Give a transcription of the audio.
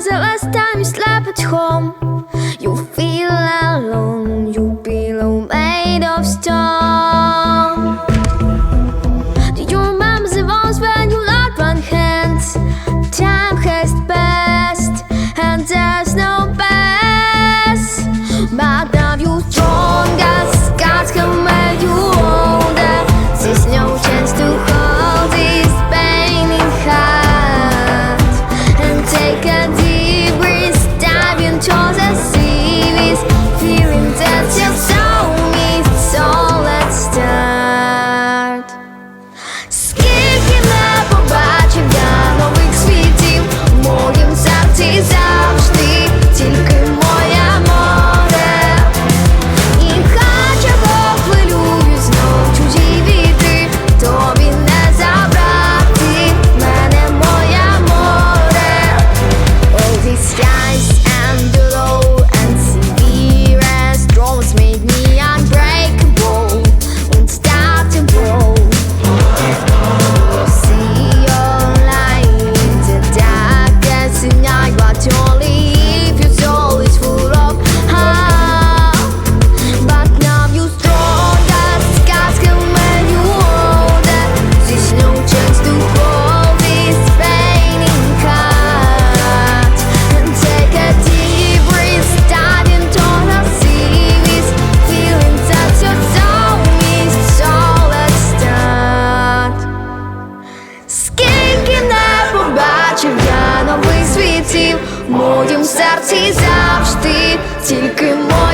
за вас там і слапать хом. моїм серці завжди тільки мо.